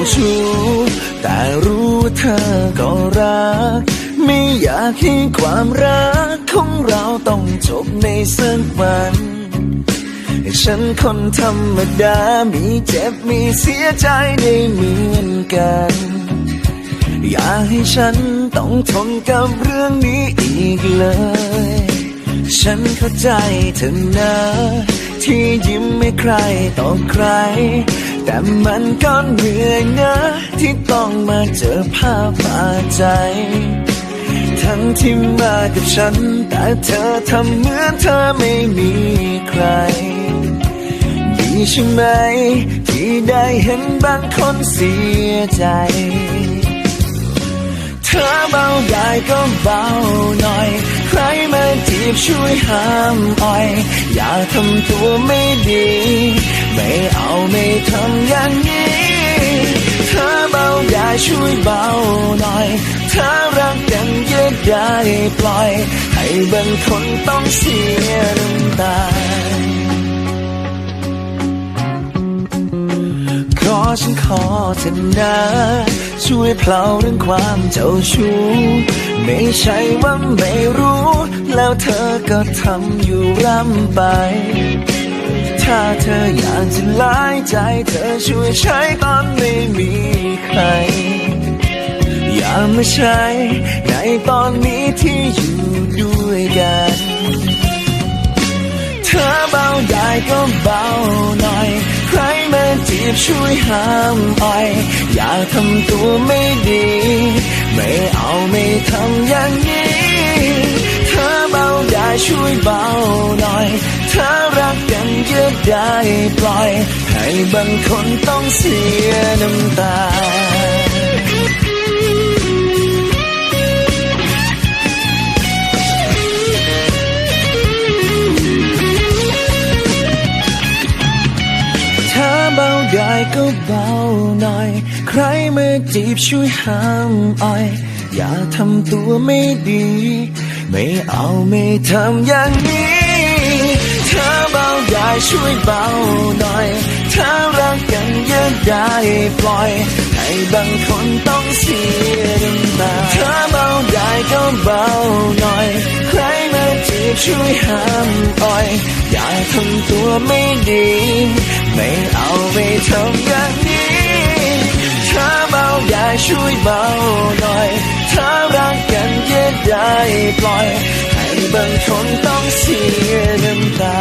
เจ้าชู้แต่รู้ว่าเธอก็รัก ไม่อยากให้ความรักของเราต้องจบในสักวันฉันคนธรรมดา มีเจ็บมีเสียใจได้เหมือนกัน อย่าให้ฉันต้องทนกับเรื่องนี้อีกเลย ฉันเข้าใจเธอนะ ที่ยิ้มไม่ใครต่อใคร แต่มันก็เหนื่อยนะ ที่ต้องมาเจอภาพบาดใจ ทั้งที่มากับฉัน แต่เธอทำเหมือนเธอไม่มีใคร ดีใช่ไหม ที่ได้เห็นบางคนเสียใจ เธอเบาได้ก็เบาหน่อย ใครมาจีบช่วยห้ามอ่อย อย่าทำตัวไม่ดีไม่เไม่ทำอย่างนี้ เธอเบาได้ช่วยเบาหน่อยถ้ารักกันเยอะได้ปล่อย ให้บางคนต้องเสียน้ำตาขอฉันขอเธอนะช่วยเพลาเรื่องความเจ้าชู้ ไม่ใช่ว่าไม่รู้ แล้วเธอก็ทำอยู่ร่ำไป ถ้าเธออยากจะลายใจ เธอช่วยใช้ตอนไม่มีใคร อย่ามาใช้ ในตอนนี้ที่อยู่ด้วยกัน เธอเบาได้ก็เบาหน่อย ใครมาจีบช่วยห้ามอ่อยอย่าทำตัวไม่ดี ได้ปล่อย ให้บางคนต้องเสียน้ำตาถ้าเบาได้ก็เบาหน่อย ใครมาจีบช่วยห้ามอ่อย อย่าทำตัวไม่ดี ไม่เอาไม่ทำอย่างนี้ ช่วยเบาหน่อย ถ้ารักกันเยอะได้ปล่อย ให้บางคนต้องเสียน้ำตาถ้าเบาได้ก็เบาหน่อย ใครมาจีบช่วยห้ามอ่อย อย่าทำตัวไม่ดี ไม่เอาไม่ทำอย่างนี้ถ้าเบาได้ช่วยเบาหน่อย ถ้ารักกันเยอะได้ปล่อย ให้บางคนต้องเสียน้ำตา